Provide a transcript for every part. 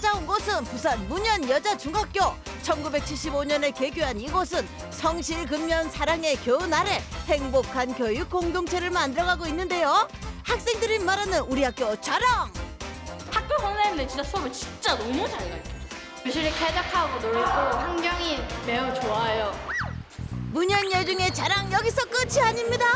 찾아온 곳은 부산 문현 여자중학교. 1975년에 개교한 이곳은 성실 근면 사랑의 교훈 아래 행복한 교육 공동체를 만들어가고 있는데요. 학생들이 말하는 우리 학교 자랑. 학교 선생님들 진짜 수업을 진짜 너무 잘 가르쳐요. 교실이 쾌적하고 넓고 환경이 매우 좋아요. 문현 여중의 자랑 여기서 끝이 아닙니다.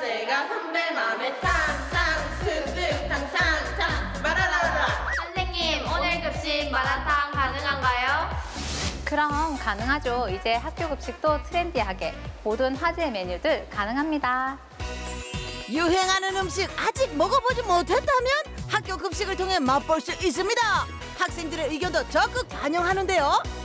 제가 선배 맘에 탕탕 슥슥 탕탕탕 마라라라. 선생님 오늘 급식 마라탕 가능한가요? 그럼 가능하죠. 이제 학교 급식도 트렌디하게 모든 화제 메뉴들 가능합니다. 유행하는 음식 아직 먹어보지 못했다면 학교 급식을 통해 맛볼 수 있습니다. 학생들의 의견도 적극 반영하는데요.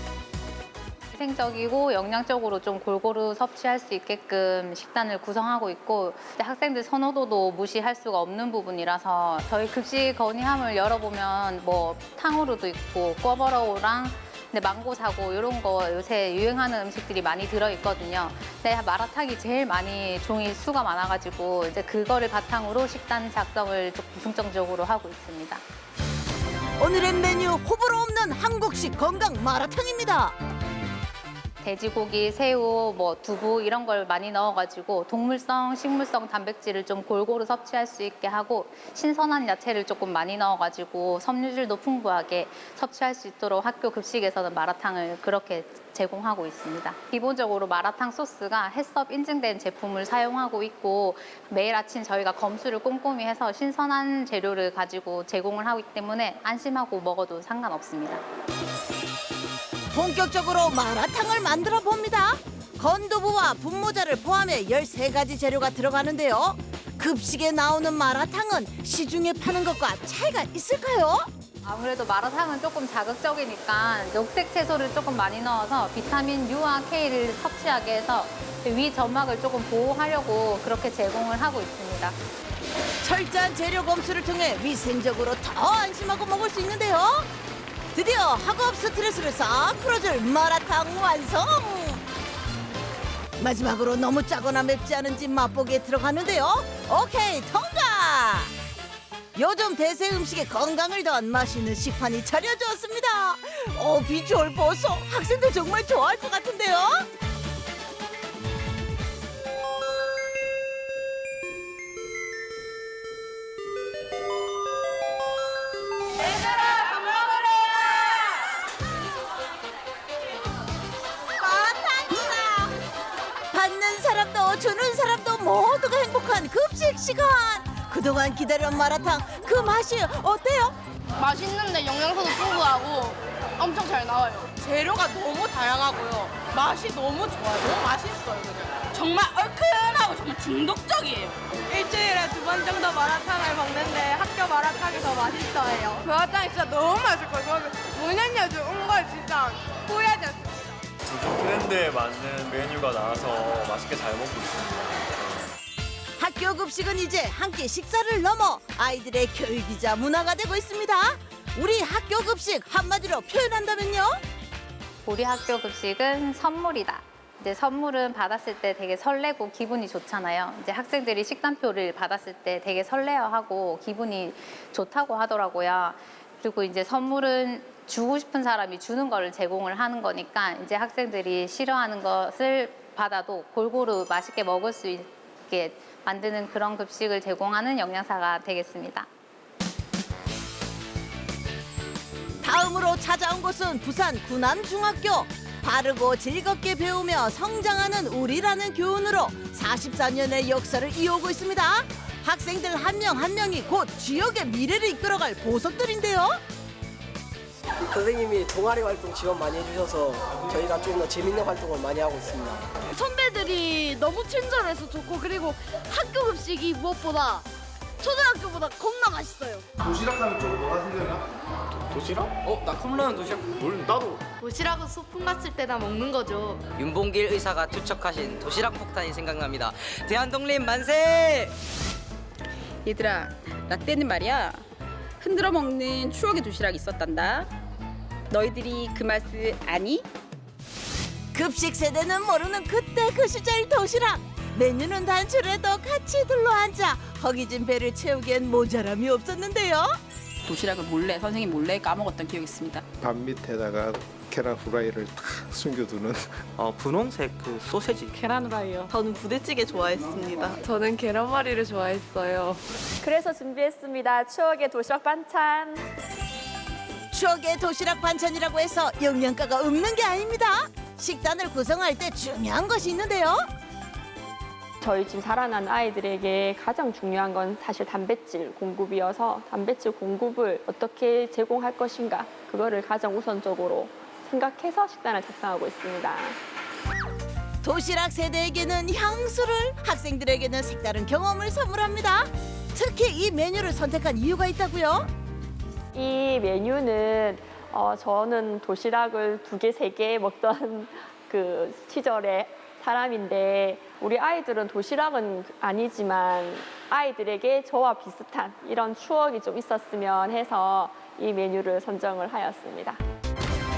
위생적이고 영양적으로 좀 골고루 섭취할 수 있게끔 식단을 구성하고 있고 학생들 선호도도 무시할 수가 없는 부분이라서 저희 급식 건의함을 열어보면 뭐 탕후루도 있고 꿔버러우랑 근데 망고 사고 이런 거 요새 유행하는 음식들이 많이 들어 있거든요. 근데 마라탕이 제일 많이 종이 수가 많아가지고 이제 그거를 바탕으로 식단 작성을 조금 중점적으로 하고 있습니다. 오늘의 메뉴 호불호 없는 한국식 건강 마라탕입니다. 돼지고기, 새우, 뭐 두부 이런 걸 많이 넣어가지고 동물성, 식물성 단백질을 좀 골고루 섭취할 수 있게 하고 신선한 야채를 조금 많이 넣어가지고 섬유질도 풍부하게 섭취할 수 있도록 학교 급식에서는 마라탕을 그렇게 제공하고 있습니다. 기본적으로 마라탕 소스가 해썹 인증된 제품을 사용하고 있고 매일 아침 저희가 검수를 꼼꼼히 해서 신선한 재료를 가지고 제공을 하기 때문에 안심하고 먹어도 상관없습니다. 본격적으로 마라탕을 만들어 봅니다. 건두부와 분모자를 포함해 13가지 재료가 들어가는데요. 급식에 나오는 마라탕은 시중에 파는 것과 차이가 있을까요? 아무래도 마라탕은 조금 자극적이니까 녹색 채소를 조금 많이 넣어서 비타민 U와 K를 섭취하게 해서 위 점막을 조금 보호하려고 그렇게 제공을 하고 있습니다. 철저한 재료 검수를 통해 위생적으로 더 안심하고 먹을 수 있는데요. 드디어 학업 스트레스를 싹 풀어줄 마라탕 완성! 마지막으로 너무 짜거나 맵지 않은지 맛보기에 들어가는데요. 오케이, 통과! 요즘 대세 음식에 건강을 더한 맛있는 식판이 차려졌습니다. 어, 비주얼 보소. 학생들 정말 좋아할 것 같은데요. 급식 시간. 그동안 기다려온 마라탕 그 맛이 어때요? 맛있는데 영양소도 풍부하고 엄청 잘 나와요. 재료가 너무 다양하고요. 맛이 너무 좋아요. 너무 맛있어요. 그냥. 정말 얼큰하고 정말 중독적이에요. 일주일에 두 번 정도 마라탕을 먹는데 학교 마라탕이 더 맛있어요. 마라탕이 진짜 너무. 저는 문현여주 온걸 진짜 후회됐어요. 요즘 트렌드에 맞는 메뉴가 나와서 맛있게 잘 먹고 있습니다. 학교 급식은 이제 한 끼 식사를 넘어 아이들의 교육이자 문화가 되고 있습니다. 우리 학교 급식 한마디로 표현한다면요? 우리 학교 급식은 선물이다. 이제 선물은 받았을 때 되게 설레고 기분이 좋잖아요. 이제 학생들이 식단표를 받았을 때 되게 설레어하고 기분이 좋다고 하더라고요. 그리고 이제 선물은 주고 싶은 사람이 주는 거를 제공을 하는 거니까 이제 학생들이 싫어하는 것을 받아도 골고루 맛있게 먹을 수 있게 만드는 그런 급식을 제공하는 영양사가 되겠습니다. 다음으로 찾아온 곳은 부산 구남중학교. 바르고 즐겁게 배우며 성장하는 우리라는 교훈으로 44년의 역사를 이어오고 있습니다. 학생들 한 명 한 명이 곧 지역의 미래를 이끌어갈 보석들인데요. 선생님이 동아리 활동 지원 많이 해주셔서 저희가 좀 더 재밌는 활동을 많이 하고 있습니다. 선배들이 너무 친절해서 좋고 그리고 학교 급식이 무엇보다 초등학교보다 겁나 맛있어요. 도시락 하면 좀 뭐가 생각나? 도시락? 어, 나 컵라면 도시락. 뭘 나도. 도시락은 소풍 갔을 때나 먹는 거죠. 윤봉길 의사가 투척하신 도시락 폭탄이 생각납니다. 대한독립 만세! 얘들아, 나 때는 말이야 흔들어 먹는 추억의 도시락이 있었단다. 너희들이 그 맛을 아니? 급식 세대는 모르는 그때 그 시절 도시락. 메뉴는 단출해도 같이 둘러앉아 허기진 배를 채우기엔 모자람이 없었는데요. 도시락을 몰래 선생님 몰래 까먹었던 기억이 있습니다. 밥 밑에다가 계란 후라이를 탁 숨겨두는 어, 분홍색 그 소세지. 계란 후라이요. 저는 부대찌개 좋아했습니다. 저는 계란말이를 좋아했어요. 그래서 준비했습니다. 추억의 도시락 반찬. 추억의 도시락 반찬이라고 해서 영양가가 없는 게 아닙니다. 식단을 구성할 때 중요한 것이 있는데요. 저희 집 자라난 아이들에게 가장 중요한 건 사실 단백질 공급이어서 단백질 공급을 어떻게 제공할 것인가 그거를 가장 우선적으로 생각해서 식단을 작성하고 있습니다. 도시락 세대에게는 향수를, 학생들에게는 색다른 경험을 선물합니다. 특히 이 메뉴를 선택한 이유가 있다고요? 이 메뉴는 어, 저는 도시락을 두 개, 세 개 먹던 그 시절의 사람인데 우리 아이들은 도시락은 아니지만 아이들에게 저와 비슷한 이런 추억이 좀 있었으면 해서 이 메뉴를 선정을 하였습니다.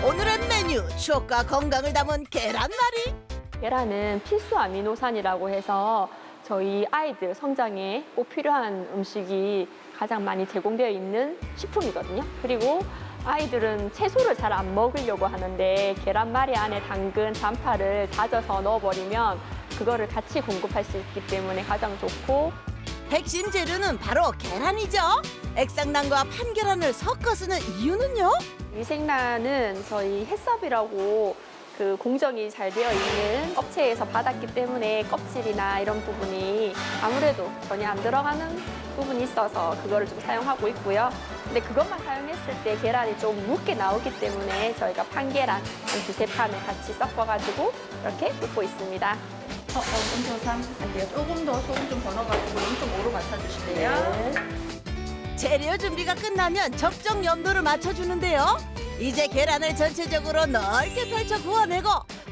오늘의 메뉴 추억과 건강을 담은 계란말이. 계란은 필수 아미노산이라고 해서 저희 아이들 성장에 꼭 필요한 음식이 가장 많이 제공되어 있는 식품이거든요. 그리고 아이들은 채소를 잘 안 먹으려고 하는데 계란말이 안에 당근, 단파를 다져서 넣어버리면 그거를 같이 공급할 수 있기 때문에 가장 좋고 핵심 재료는 바로 계란이죠. 액상란과 판계란을 섞어 쓰는 이유는요? 위생란은 저희 햇섭이라고 그 공정이 잘 되어 있는 업체에서 받았기 때문에 껍질이나 이런 부분이 아무래도 전혀 안 들어가는 부분이 있어서 그거를 좀 사용하고 있고요. 근데 그것만 사용했을 때 계란이 좀 묽게 나오기 때문에 저희가 판계란 한 두세 판을 같이 섞어가지고 이렇게 굽고 있습니다. 어, 어, 0.3안 돼요. 조금 더 소금 좀더 넣어가지고 0.5로 맞춰주실래요? 재료 준비가 끝나면 적정 염도를 맞춰주는데요. 이제 계란을 전체적으로 넓게 펼쳐 구워내고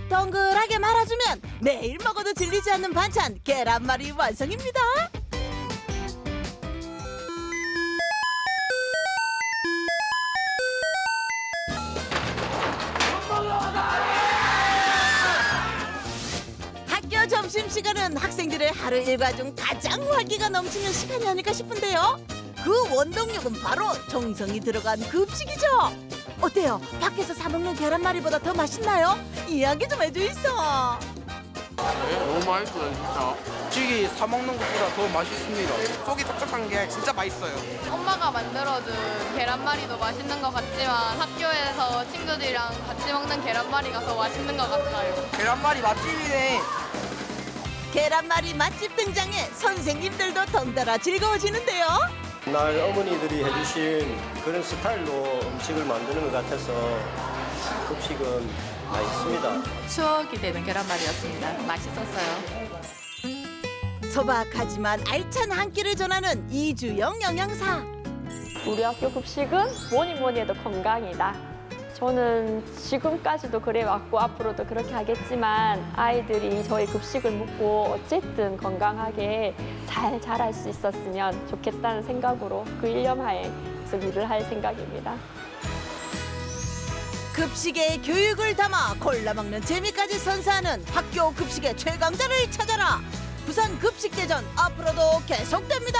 동글하게 말아주면 매일 먹어도 질리지 않는 반찬 계란말이 완성입니다. 학교 점심시간은 학생들의 하루 일과 중 가장 활기가 넘치는 시간이 아닐까 싶은데요. 그 원동력은 바로 정성이 들어간 급식이죠. 어때요? 밖에서 사 먹는 계란말이보다 더 맛있나요? 이야기 좀 해주이소. 너무 맛있어요 진짜. 솔직히 사 먹는 것보다 더 맛있습니다. 속이 촉촉한 게 진짜 맛있어요. 엄마가 만들어준 계란말이도 맛있는 것 같지만 학교에서 친구들이랑 같이 먹는 계란말이가 더 맛있는 것 같아요. 계란말이 맛집이네. 계란말이 맛집 등장에 선생님들도 덩달아 즐거워지는데요. 날 어머니들이 해주신 그런 스타일로 음식을 만드는 것 같아서 급식은 맛있습니다. 추억이 되는 계란말이였습니다. 맛있었어요. 소박하지만 알찬 한 끼를 전하는 이주영 영양사. 우리 학교 급식은 뭐니 뭐니 해도 건강이다. 저는 지금까지도 그래 왔고 앞으로도 그렇게 하겠지만 아이들이 저희 급식을 먹고 어쨌든 건강하게 잘 자랄 수 있었으면 좋겠다는 생각으로 그 일념하에 계속 일을 할 생각입니다. 급식에 교육을 담아 골라 먹는 재미까지 선사하는 학교 급식의 최강자를 찾아라. 부산 급식대전 앞으로도 계속됩니다.